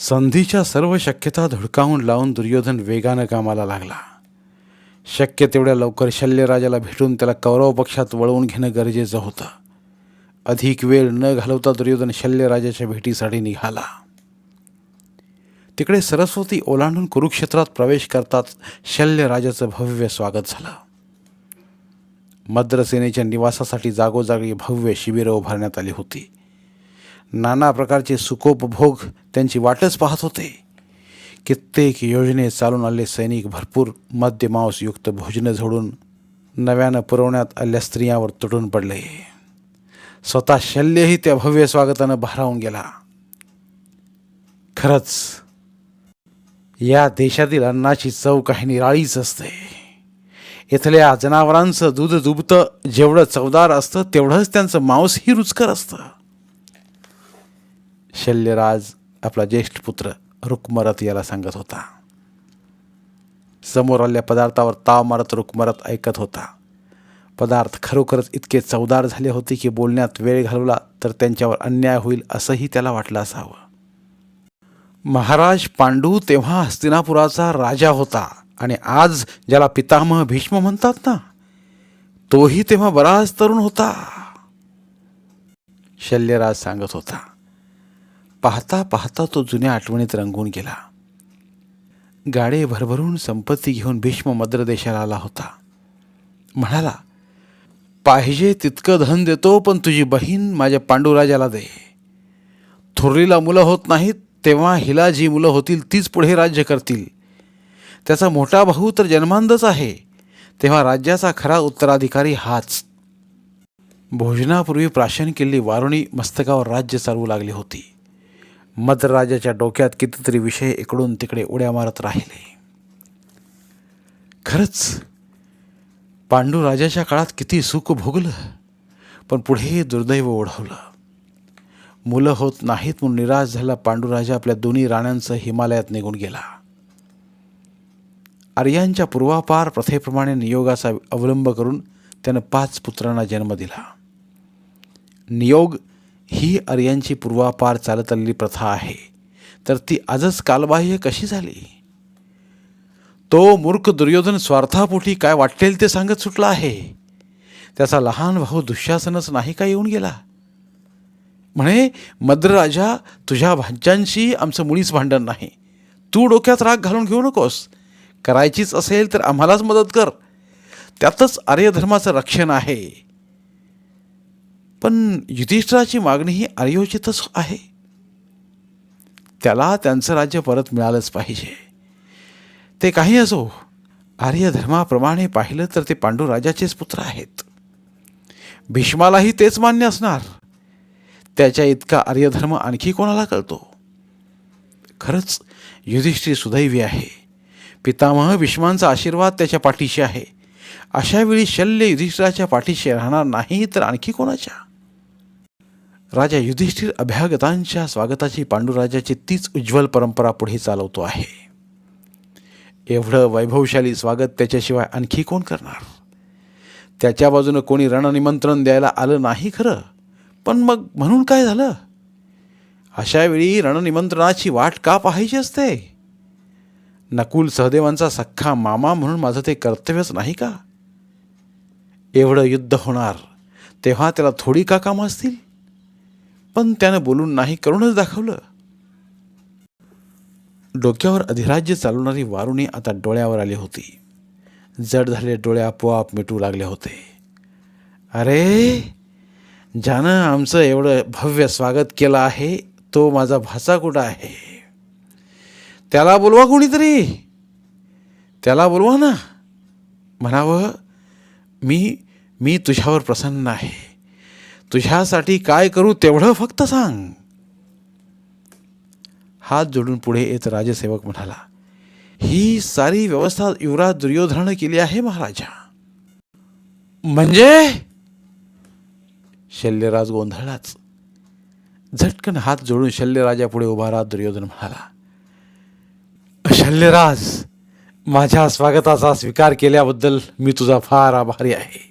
संधीच्या सर्व शक्यता धुडकावून लावून दुर्योधन वेगानं कामाला लागला. शक्य तेवढ्या लवकर शल्यराजाला भेटून त्याला कौरव पक्षात वळवून घेणं गरजेचं होतं. अधिक वेळ न घालवता दुर्योधन शल्यराजाच्या भेटीसाठी निघाला. तिकडे सरस्वती ओलांडून कुरुक्षेत्रात प्रवेश करतात शल्यराजाचं भव्य स्वागत झालं. मद्रसेनेच्या निवासासाठी जागोजागी भव्य शिबिरं उभारण्यात आली होती. नाना प्रकारचे सुखोपभोग त्यांची वाटच पाहत होते. कित्येक योजने चालून आले सैनिक भरपूर मद्यमांसयुक्त भोजनं झोडून नव्यानं पुरवण्यात आल्या स्त्रियांवर तुटून पडले. स्वतः शल्यही त्या भव्य स्वागतानं भारावून गेला. खरंच या देशातील अन्नाची चव काही निराळीच असते. इथल्या जनावरांचं दूध दुबतं जेवढं चवदार असतं तेवढंच त्यांचं मांसही रुचकर असतं. शल्यराज आपला ज्येष्ठ पुत्र रुक्मरथ याला सांगत होता. समोर आलेल्या पदार्थावर ताव मारत रुक्मरथ ऐकत होता. पदार्थ खरोखरच इतके चवदार झाले होते की बोलण्यात वेळ घालवला तर त्यांच्यावर अन्याय होईल असंही त्याला वाटलं असावं. महाराज पांडू तेव्हा हस्तिनापुराचा राजा होता आणि आज ज्याला पितामह भीष्म म्हणतात ना तोही तेव्हा बराच तरुण होता. शल्यराज सांगत होता पाहता पाहता तो जुन्या आठवणीत रंगून गेला. गाडे भरभरून संपत्ती घेऊन भीष्म मद्र देशाला आला होता. म्हणाला पाहिजे तितकं धन देतो पण तुझी बहीण माझ्या पांडुराजाला दे. थोरलीला मुलं होत नाहीत तेव्हा हिला जी मुलं होतील तीच पुढे राज्य करतील. त्याचा मोठा भाऊ तर जन्मांधच आहे. तेव्हा राज्याचा खरा उत्तराधिकारी हाच. भोजनापूर्वी प्राशन केलेली वारुणी मस्तकावर राज्य चालवू लागली होती. मद्रराजाच्या डोक्यात कितीतरी विषय इकडून तिकडे उड्या मारत राहिले. खरंच पांडूराजाच्या काळात किती सुख भोगलं पण पुढे दुर्दैव ओढवलं. मुलं होत नाहीत म्हणून निराश झाला पांडुराजा आपल्या दोन्ही राण्यांसह हिमालयात निघून गेला. आर्यांच्या पूर्वापार प्रथेप्रमाणे नियोगाचा अवलंब करून त्यानं पाच पुत्रांना जन्म दिला. नियोग ही आर्यांची पूर्वापार चालत आलेली प्रथा आहे. तर ती आजच कालबाह्य कशी झाली? तो मूर्ख दुर्योधन स्वार्थापोटी काय वाटेल ते सांगत सुटला आहे. त्याचा लहान भाऊ दुःशासनच नाही का येऊन गेला? म्हणे मद्रराजा तुझ्या भाज्यांशी आमचं मुळीच भांडण नाही. तू डोक्यात राग घालून घेऊ नकोस. करायचीच असेल तर आम्हालाच मदत कर. त्यातच आर्यधर्माचं रक्षण आहे. पण युधिष्ठिराची मागणी ही आर्योचितच आहे. त्याला त्यांचं राज्य परत मिळालंच पाहिजे. ते काही असो आर्य धर्माप्रमाणे पाहिलं तर ते पांडुराजाचेच पुत्र आहेत. भीष्मालाही तेच मान्य असणार. त्याच्या इतका आर्यधर्म आणखी कोणाला कळतो? खरंच युधिष्ठिर सुदैवी आहे. पितामह भीष्मांचा आशीर्वाद त्याच्या पाठीशी आहे. अशावेळी शल्य युधिष्ठिराच्या पाठीशी राहणार नाही तर आणखी कोणाच्या? राजा युधिष्ठिर अभ्यागतांच्या स्वागताची पांडुराजाची तीच उज्ज्वल परंपरा पुढे चालवतो आहे. एवढं वैभवशाली स्वागत त्याच्याशिवाय आणखी कोण करणार? त्याच्या बाजूनं कोणी रणनिमंत्रण द्यायला आलं नाही खरं? पण मग म्हणून काय झालं? अशावेळी रणनिमंत्रणाची वाट का पाहायची असते? नकुल सहदेवांचा सख्खा मामा म्हणून माझं ते कर्तव्यच नाही का? एवढं युद्ध होणार तेव्हा त्याला थोडी का कामं असतील? पण त्यानं बोलून नाही करूनच दाखवलं. डोक्यावर अधिराज्य चालवणारी वारुणी आता डोळ्यावर आली होती. जड झाले डोळे आपोआप मिटू लागले होते. अरे ज्यानं आमचं एवढं भव्य स्वागत केलं आहे तो माझा भाचा कुठं आहे? त्याला बोलवा कोणीतरी. त्याला बोलवा ना. म्हणावं मी मी तुझ्यावर प्रसन्न आहे. तुझ्यासाठी काय करू तेवढं फक्त सांग. हात जोडून पुढे येत राजसेवक म्हणाला ही सारी व्यवस्था युवराज दुर्योधनानं केली आहे महाराजा. म्हणजे? शल्यराज गोंधळलाच. झटकन हात जोडून शल्यराजा पुढे उभा राहत दुर्योधन म्हणाला शल्यराज माझ्या स्वागताचा स्वीकार केल्याबद्दल मी तुझा फार आभारी आहे.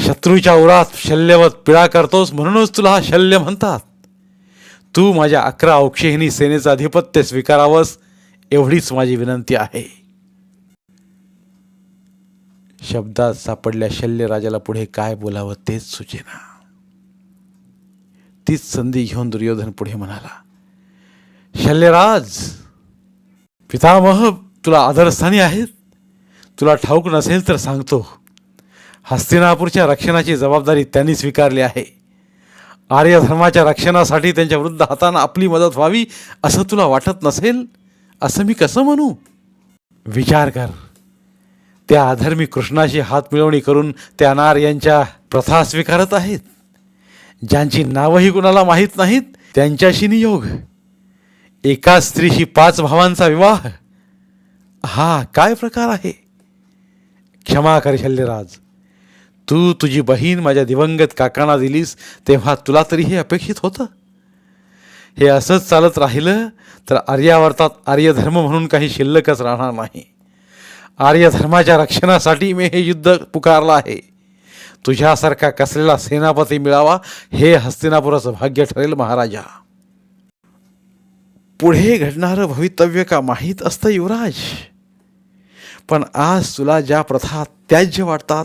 शत्रूच्या उरात शल्यवत पिळा करतोस म्हणूनच तुला हा शल्य म्हणतात. तू माझ्या अकरा औक्षहिणी सेनेचं अधिपत्य स्वीकारावंस एवढीच माझी विनंती आहे. शब्दात सापडल्या शल्यराजाला पुढे काय बोलावं तेच सुचेना. तीच संधी घेऊन दुर्योधन पुढे म्हणाला शल्यराज पितामह तुला आदरस्थानी आहेत. तुला ठाऊक नसेल तर सांगतो. हस्तिनापूरच्या रक्षणाची जबाबदारी त्यांनी स्वीकारली आहे. आर्य धर्माच्या रक्षणासाठी त्यांच्या वृद्ध हातानं आपली मदत व्हावी असं तुला वाटत नसेल? असं मी कसं म्हणू? विचार कर. त्या अधर्मी कृष्णाशी हात मिळवणी करून त्या नार यांच्या प्रथा स्वीकारत आहेत. ज्यांची नावही कुणाला माहीत नाहीत त्यांच्याशी नियोग. एका स्त्रीशी पाच भावांचा विवाह. हा काय प्रकार आहे? क्षमा कर शल्यराज. तू तुझी बहीण माझ्या दिवंगत काकांना दिलीस तेव्हा तुला तरी हे अपेक्षित होतं? हे असंच चालत राहिलं तर आर्यावर्तात आर्यधर्म म्हणून काही शिल्लकच राहणार नाही. आर्यधर्माच्या रक्षणासाठी मी हे युद्ध पुकारलं आहे. तुझ्यासारखा कसलेला सेनापती मिळावा हे हस्तिनापुराचं भाग्य ठरेल महाराजा. पुढे घडणारं भवितव्य का माहीत असतं युवराज? पण आज तुला ज्या प्रथा त्याज्य वाटतात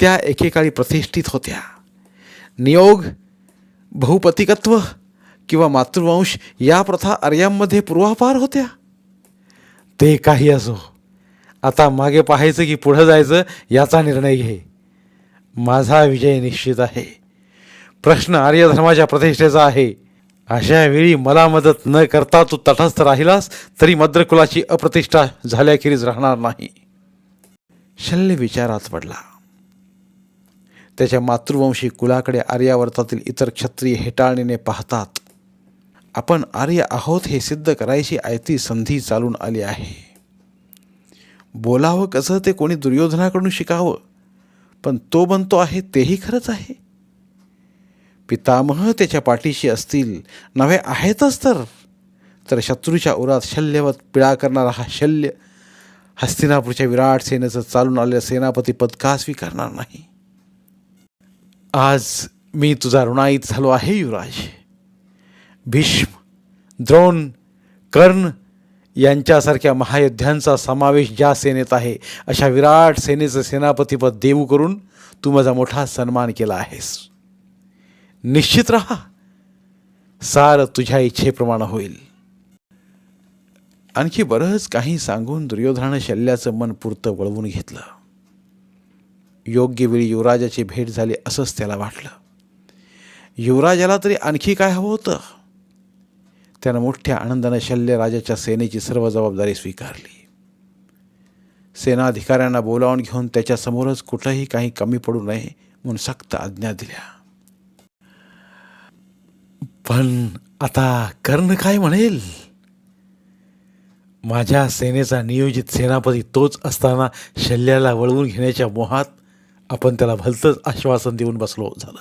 त्या एकेकाळी प्रतिष्ठित होत्या. नियोग बहुपतिकत्व किंवा मातृवंश या प्रथा आर्यांमध्ये पूर्वापार होत्या. ते काही असो. आता मागे पाहायचं की पुढं जायचं याचा निर्णय घे. माझा विजय निश्चित आहे. प्रश्न आर्यधर्माच्या प्रतिष्ठेचा आहे. अशा वेळी मला मदत न करता तू तटस्थ राहिलास तरी मद्रकुलाची अप्रतिष्ठा झाल्याखेरीज राहणार नाही. शल्य विचारात पडला. त्याच्या मातृवंशी कुलाकडे आर्यावर्तातील इतर क्षत्रिय हेटाळणीने पाहतात. आपण आर्य आहोत हे सिद्ध करायची आयती संधी चालून आली आहे. बोलावं कसं ते कोणी दुर्योधनाकडून शिकावं? पण तो बनतो आहे तेही खरंच आहे. पितामह त्याच्या पाठीशी असतील नव्हे आहेतच तर. तर शत्रूच्या उरात शल्यवत पिळा करणारा हा शल्य हस्तिनापूरच्या विराट सेनेचं चालून आलेलं सेनापती पद का स्वीकारणार नाही. आज मी तुझा ऋणाईत झालो आहे युवराज. भीष्म द्रोण कर्ण यांच्यासारख्या महायोद्ध्यांचा समावेश ज्या सेनेत आहे. अशा विराट सेनेचं सेनापतीपद देऊ करून तू माझा मोठा सन्मान केला आहेस. निश्चित रहा. सार तुझ्या इच्छेप्रमाणे होईल. आणखी बरंच काही सांगून दुर्योधनानं शल्याचं मन पुरतं वळवून घेतलं. योग्य वेळी युवराजाची भेट झाली असंच त्याला वाटलं. युवराजाला तरी आणखी काय हवं होतं? त्यानं मोठ्या आनंदानं शल्यराजाच्या सेनेची सर्व जबाबदारी स्वीकारली. सेनाधिकाऱ्यांना बोलावून घेऊन त्याच्यासमोरच कुठंही काही कमी पडू नये म्हणून सक्त आज्ञा दिल्या. पण आता कर्ण काय म्हणेल? माझ्या सेनेचा नियोजित सेनापती तोच असताना शल्याला वळवून घेण्याच्या मोहात आपण त्याला भलतंच आश्वासन देऊन बसलो झालं.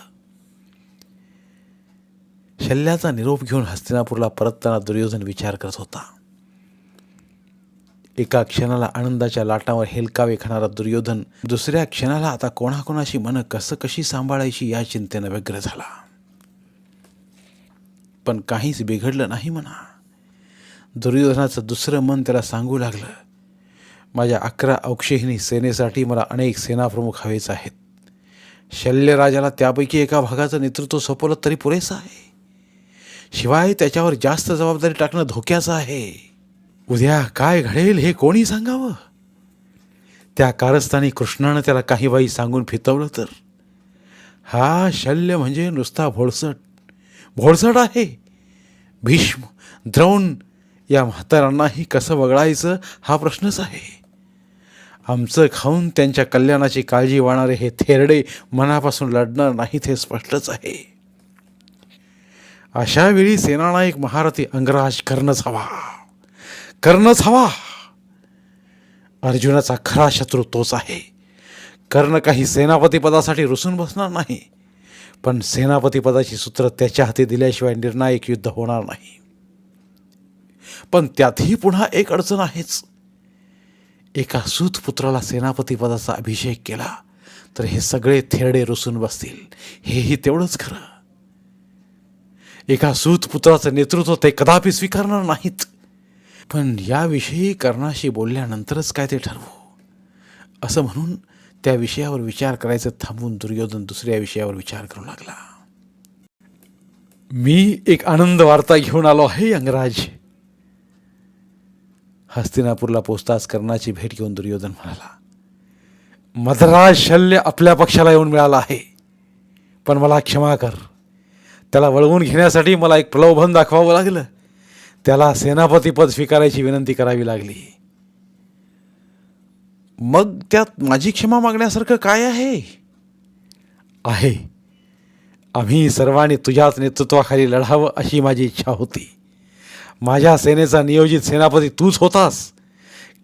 शल्याचा निरोप घेऊन हस्तिनापूरला परतताना दुर्योधन विचार करत होता. एका क्षणाला आनंदाच्या लाटावर हेलकावे खाणारा दुर्योधन दुसऱ्या क्षणाला आता कोणाकोणाशी मनं कसं कशी सांभाळायची या चिंतेनं व्यग्र झाला. पण काहीच बिघडलं नाही म्हणा. दुर्योधनाचं दुसरं मन त्याला सांगू लागलं. माझ्या अकरा औक्षहिणी सेनेसाठी मला अनेक सेनाप्रमुख हवेच आहेत. शल्यराजाला त्यापैकी एका भागाचं नेतृत्व सोपवलं तरी पुरेसं आहे. शिवाय त्याच्यावर जास्त जबाबदारी टाकणं धोक्याचं आहे. उद्या काय घडेल हे कोणी सांगावं? त्या कारस्थानी कृष्णानं त्याला काही बाई सांगून फितवलं तर? हा शल्य म्हणजे नुसता भोळसट. भोळसट आहे. भीष्म द्रोण या म्हातारांनाही कसं वगळायचं हा प्रश्नच आहे. आमचं खाऊन त्यांच्या कल्याणाची काळजी वाहणारे हे थेरडे मनापासून लढणार नाहीत हे स्पष्टच आहे. अशा वेळी सेनानायक महारथी अंगराज करणंच हवा. करणंच हवा. अर्जुनाचा खरा शत्रू तोच आहे. कर्ण काही सेनापती पदासाठी रुसून बसणार नाही. पण सेनापती पदाची सूत्र त्याच्या हाती दिल्याशिवाय निर्णायक युद्ध होणार नाही. पण त्यातही पुन्हा एक अडचण आहेच. एका सूतपुत्राला सेनापतीपदाचा अभिषेक केला तर हे सगळे थेरडे रुसून बसतील. हेही तेवढंच खरं. एका सूतपुत्राचं नेतृत्व ते कदापि स्वीकारणार नाहीत. पण याविषयी कर्णाशी बोलल्यानंतरच काय ते ठरवू? असं म्हणून त्या विषयावर विचार करायचं थांबून दुर्योधन दुसऱ्या विषयावर विचार करू लागला. मी एक आनंद वार्ता घेऊन आलो आहे अंगराज हस्तिनापूरला पोचताच कर्णाची भेट घेऊन दुर्योधन म्हणाला मधराज शल्य आपल्या पक्षाला येऊन मिळाला आहे. पण मला क्षमा कर. त्याला वळवून घेण्यासाठी मला एक प्रलोभन दाखवावं लागलं. त्याला सेनापतीपद स्वीकारायची विनंती करावी लागली. मग त्यात माझी क्षमा मागण्यासारखं काय आहे? आहे. आम्ही सर्वांनी तुझ्याच नेतृत्वाखाली लढावं अशी माझी इच्छा होती. माझ्या सेनेचा नियोजित सेनापती तूच होतास.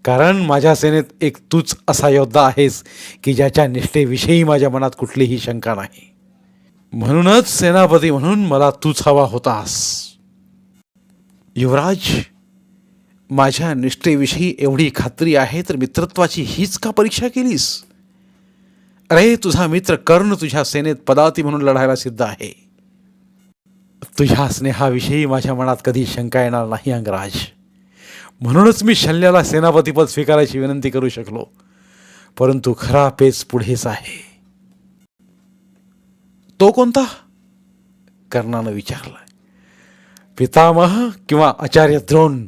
कारण माझ्या सेनेत एक तूच असा योद्धा आहेस की ज्याच्या निष्ठेविषयी माझ्या मनात कुठलीही शंका नाही. म्हणूनच सेनापती म्हणून मला तूच हवा होतास. युवराज माझ्या निष्ठेविषयी एवढी खात्री आहे तर मित्रत्वाची हीच का परीक्षा केलीस? अरे तुझा मित्र कर्ण तुझ्या सेनेत पदाती म्हणून लढायला सिद्ध आहे. तुझ्या स्नेहाविषयी माझ्या मनात कधी शंका येणार नाही अंगराज. म्हणूनच मी शल्याला सेनापतीपद स्वीकारायची विनंती करू शकलो. परंतु खरा पेच पुढेच आहे. तो कोणता? कर्णानं विचारलं. पितामह किंवा आचार्य द्रोण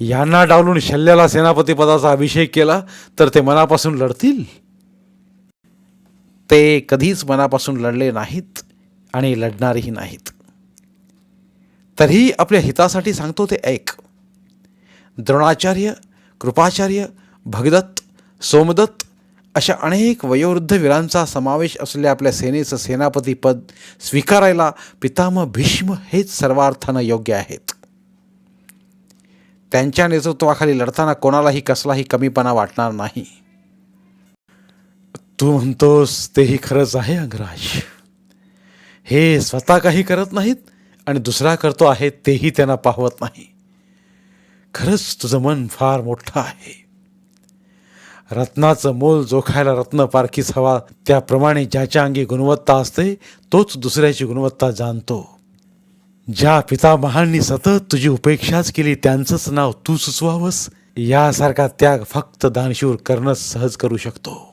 यांना डावलून शल्याला सेनापतीपदाचा अभिषेक केला तर ते मनापासून लढतील? ते कधीच मनापासून लढले नाहीत आणि लढणारही नाहीत. तरीही आपल्या हितासाठी सांगतो ते ऐक. द्रोणाचार्य कृपाचार्य भगदत्त सोमदत्त अशा अनेक वयोवृद्ध वीरांचा समावेश असलेल्या आपल्या सेनेचं सेनापती पद स्वीकारायला पितामह भीष्म हेच सर्वार्थानं योग्य आहेत. त्यांच्या नेतृत्वाखाली लढताना कोणालाही कसलाही कमीपणा वाटणार नाही. तू म्हणतोस तेही खरंच आहे अंगराज. हे स्वतः काही करत नाहीत? आणि दुसरा करतो आहे तेही त्यांना पाहवत नाही. खरंच तुझं मन फार मोठं आहे. रत्नाचं मोल जोखायला रत्न पारखीच हवा त्याप्रमाणे ज्याच्या अंगी गुणवत्ता असते तोच दुसऱ्याची गुणवत्ता जाणतो. ज्या पितामहांनी सतत तुझी उपेक्षाच केली त्यांचंच नाव तू सुचवावंस यासारखा त्याग फक्त दानशूर करणं सहज करू शकतो.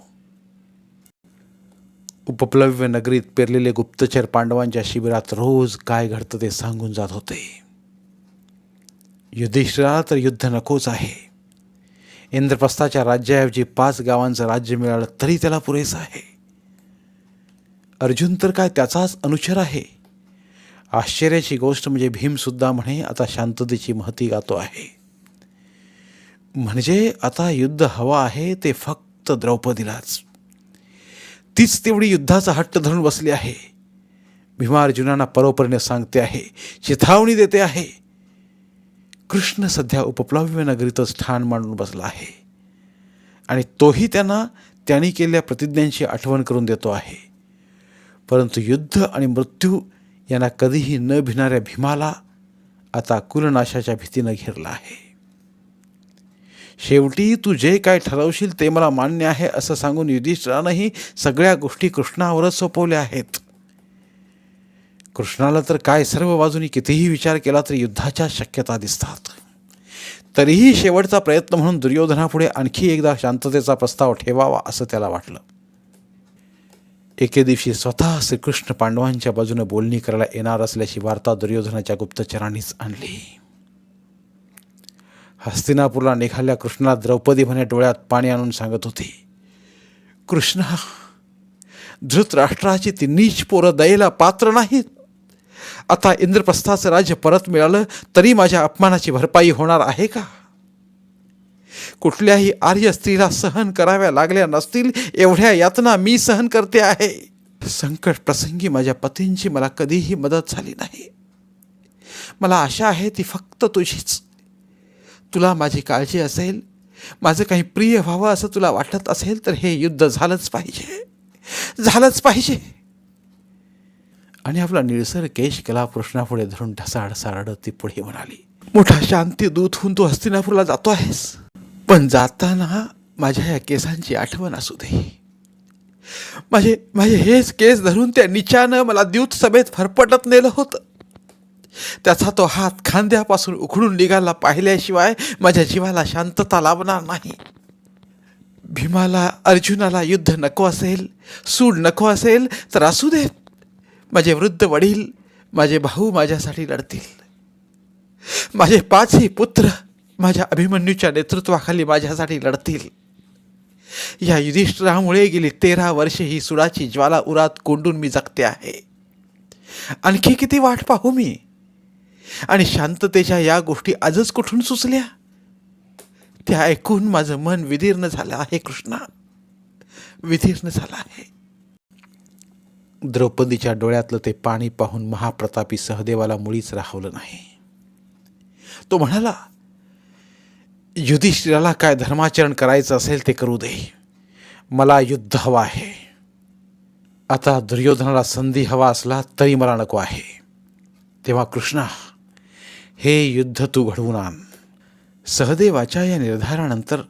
उपप्लव्य नगरीत पेरलेले गुप्तचर पांडवांच्या शिबिरात रोज काय घडतं ते सांगून जात होते. युधिष्ठिराला तर युद्ध नकोच आहे. इंद्रप्रस्थाच्या राज्याऐवजी पाच गावांचं राज्य मिळालं तरी त्याला पुरेसं आहे. अर्जुन तर काय त्याचाच अनुचर आहे. आश्चर्याची गोष्ट म्हणजे भीमसुद्धा म्हणे आता शांततेची महती गातो आहे. म्हणजे आता युद्ध हवं आहे ते फक्त द्रौपदीलाच. तीच तेवढी युद्धाचा हट्ट धरून बसली आहे. भीमा अर्जुनांना परोपरीने सांगते आहे चिथावणी देते आहे. कृष्ण सध्या उपप्लव्य नगरीतच ठाण मांडून बसला आहे. आणि तोही त्यांना त्यांनी केलेल्या प्रतिज्ञांची आठवण करून देतो आहे. परंतु युद्ध आणि मृत्यू यांना कधीही न भिणाऱ्या भीमाला आता कुलनाशाच्या भीतीनं घेरला आहे. शेवटी तू जे काय ठरवशील ते मला मान्य आहे असं सांगून युधिष्ठिरानंही सगळ्या गोष्टी कृष्णावरच सोपवल्या आहेत. कृष्णाला तर काय सर्व बाजूनी कितीही विचार केला तरी युद्धाच्या शक्यता दिसतात. तरीही शेवटचा प्रयत्न म्हणून दुर्योधनापुढे आणखी एकदा शांततेचा प्रस्ताव ठेवावा असं त्याला वाटलं. एके दिवशी स्वतः श्रीकृष्ण पांडवांच्या बाजूने बोलणी करायला येणार असल्याची वार्ता दुर्योधनाच्या गुप्तचरांनीच आणली. हस्तिनापूरला निघाल्या कृष्णाला द्रौपदी म्हणे डोळ्यात पाणी आणून सांगत होती कृष्णा धृतराष्ट्राची ती नीच पोरं दयेला पात्र नाहीत. आता इंद्रप्रस्थाचं राज्य परत मिळालं तरी माझ्या अपमानाची भरपाई होणार आहे का? कुठल्याही आर्य स्त्रीला सहन कराव्या लागल्या नसतील एवढ्या यातना मी सहन करते आहे. संकट प्रसंगी माझ्या पतींची मला कधीही मदत झाली नाही. मला आशा आहे ती फक्त तुझीच. तुला माझी काळजी असेल माझं काही प्रिय व्हावं असं तुला वाटत असेल तर हे युद्ध झालंच पाहिजे. झालंच पाहिजे. आणि आपला निळसर केश कला कृष्णापुढे धरून ढसाढसा रडत ती पुढे म्हणाली मोठा शांती दूत होऊन तू हस्तिनापूरला जातो आहेस. पण जाताना माझ्या या केसांची आठवण असू दे. माझे माझे हेच केस धरून त्या निचानं मला द्यूत सभेत फरफटत नेलं होतं. त्याचा तो हात खांद्यापासून उखडून निघाला पाहिल्याशिवाय माझ्या जीवाला शांतता लाभणार नाही. भीमाला अर्जुनाला युद्ध नको असेल सूड नको असेल तर असू देत. माझे वृद्ध वडील माझे भाऊ माझ्यासाठी लढतील माझे पाचही पुत्र माझ्या अभिमन्यूच्या नेतृत्वाखाली माझ्यासाठी लढतील या युधिष्ठिरामुळे गेली तेरा वर्षे ही सुडाची ज्वाला उरात कोंडून मी जगते आहे. आणखी किती वाट पाहू मी? आणि शांततेच्या या गोष्टी आजच कुठून सुचल्या? त्या ऐकून माझं मन विदीर्ण झालं आहे कृष्णा. विदीर्ण झालं आहे. द्रौपदीच्या डोळ्यातलं ते पाणी पाहून महाप्रतापी सहदेवाला मुळीच राहवलं नाही. तो म्हणाला युधिष्ठिराला काय धर्माचरण करायचं असेल ते करू दे. मला युद्ध हवं आहे. आता दुर्योधनाला संधी हवा असला तरी मला नको आहे. तेव्हा कृष्णा हे युद्ध तू घडवून आण. सहदेवाच्या या निर्धारानंतर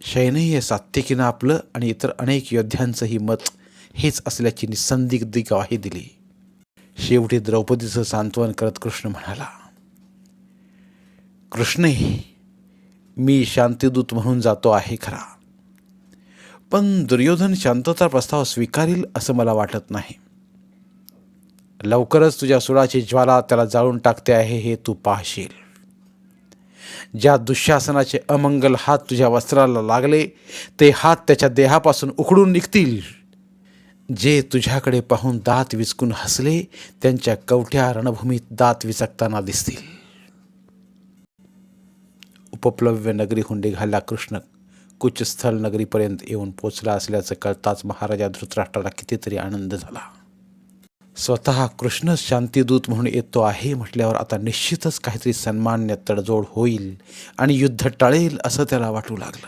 शयनय्य सात्यकीनं आपलं आणि इतर अनेक योद्ध्यांचंही मत हेच असल्याची निसंदिग्ध ग्वाही दिली. शेवटी द्रौपदीचं सांत्वन करत कृष्ण म्हणाला कृष्णे मी शांतिदूत म्हणून जातो आहे खरा. पण दुर्योधन शांतता प्रस्ताव स्वीकारील असं मला वाटत नाही. लवकरच तुझ्या सुराची ज्वाला त्याला जाळून टाकते आहे हे तू पाहशील. ज्या दुःशासनाचे अमंगल हात तुझ्या वस्त्राला लागले ते हात त्याच्या देहापासून उखडून निघतील. जे तुझ्याकडे पाहून दात विचकून हसले त्यांच्या कवठ्या रणभूमीत दात विचकताना दिसतील. उपप्लव्य नगरीहून निघाला कृष्ण. कुचस्थल नगरीपर्यंत येऊन पोचला असल्याचं कळताच महाराजा धृतराष्ट्राला कितीतरी आनंद झाला. स्वतः कृष्णच शांतीदूत म्हणून येतो आहे म्हटल्यावर आता निश्चितच काहीतरी सन्मान्य तडजोड होईल आणि युद्ध टळेल असं त्याला वाटू लागलं.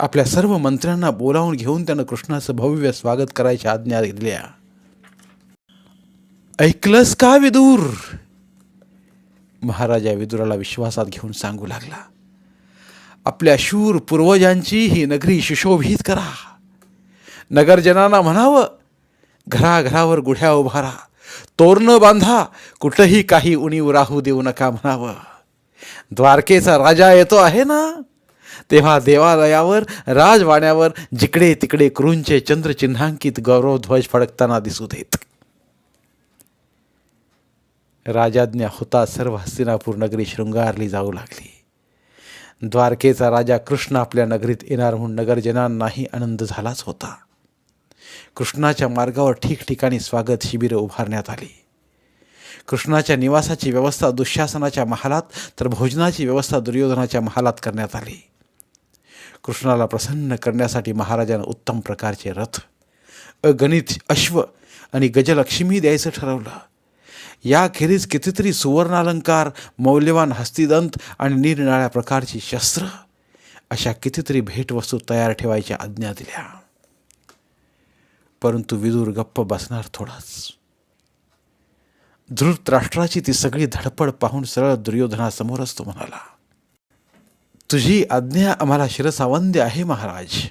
आपल्या सर्व मंत्र्यांना बोलावून घेऊन त्यानं कृष्णाचं भव्य स्वागत करायच्या आज्ञा दिल्या. ऐकलंस का विदूर? महाराजा विदुराला विश्वासात घेऊन सांगू लागला. आपल्या शूर पूर्वजांची ही नगरी सुशोभित करा. नगरजनांना म्हणावं घराघरावर गुढ्या उभारा तोरणं बांधा. कुठंही काही उणीव राहू देऊ नका म्हणावं. द्वारकेचा राजा येतो आहे ना? तेव्हा देवालयावर राजवाड्यावर जिकडे तिकडे क्रूंचे चंद्रचिन्हांकित गौरवध्वज फडकताना दिसू देत. राजाज्ञा होता सर्व हस्तिनापूर नगरी शृंगारली जाऊ लागली. द्वारकेचा राजा कृष्ण आपल्या नगरीत येणार म्हणून नगरजनांनाही आनंद झालाच होता. कृष्णाच्या मार्गावर ठिकठिकाणी स्वागत शिबिरं उभारण्यात आली. कृष्णाच्या निवासाची व्यवस्था दुःशासनाच्या महालात तर भोजनाची व्यवस्था दुर्योधनाच्या महालात करण्यात आली. कृष्णाला प्रसन्न करण्यासाठी महाराजानं उत्तम प्रकारचे रथ अगणित अश्व आणि गजलक्ष्मी द्यायचं ठरवलं. याखेरीज कितीतरी सुवर्णालंकार मौल्यवान हस्तिदंत आणि निरनिराळ्या प्रकारची शस्त्र अशा कितीतरी भेटवस्तू तयार ठेवायच्या आज्ञा दिल्या. परंतु विदूर गप्प बसणार थोडाच. धृतराष्ट्राची ती सगळी धडपड पाहून सरळ दुर्योधनासमोरच तो म्हणाला तुझी आज्ञा आम्हाला शिरसावंद्य आहे महाराज.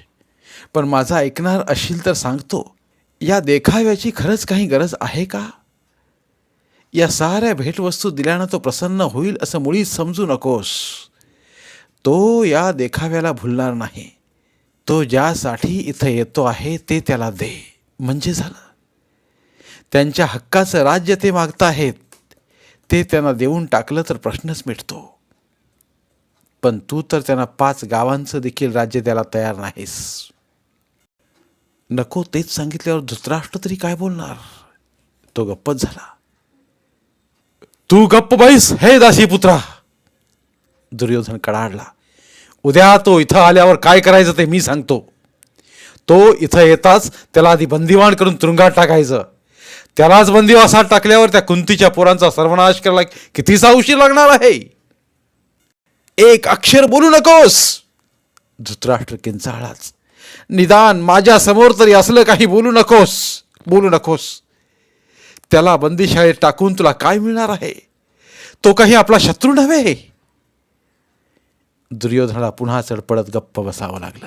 पण माझा ऐकणार असशील तर सांगतो या देखाव्याची खरंच काही गरज आहे का? या साऱ्या भेटवस्तू दिल्यानं तो प्रसन्न होईल असं मुळीच समजू नकोस. तो या देखाव्याला भुलणार नाही. तो ज्यासाठी इथं येतो आहे ते त्याला दे. म्हणजे झालं. त्यांच्या हक्काचं राज्य ते मागताहेत ते त्यांना देऊन टाकलं तर प्रश्नच मिटतो. पण तू तर त्यांना पाच गावांचं देखील राज्य द्यायला तयार नाहीस. नको तेच सांगितल्यावर धृतराष्ट्र तरी काय बोलणार? तो गप्पच झाला. तू गप्प बाईस हे दासी पुत्रा दुर्योधन कडाडला. उद्या तो इथं आल्यावर काय करायचं ते मी सांगतो. तो इथं येताच त्याला आधी बंदिवान करून तुरुंगात टाकायचं. त्यालाच बंदिवासात टाकल्यावर त्या कुंतीच्या पोरांचा सर्वनाश करायला कितीसा उशीर लागणार आहे? एक अक्षर बोलू नकोस. धृतराष्ट्र किंचाळाच. निदान माझ्यासमोर तरी असलं काही बोलू नकोस. बोलू नकोस. त्याला बंदीशाळेत टाकून तुला काय मिळणार आहे? तो काही आपला शत्रू नव्हे. दुर्योधनाला पुन्हा चढपडत गप्प बसावं लागलं.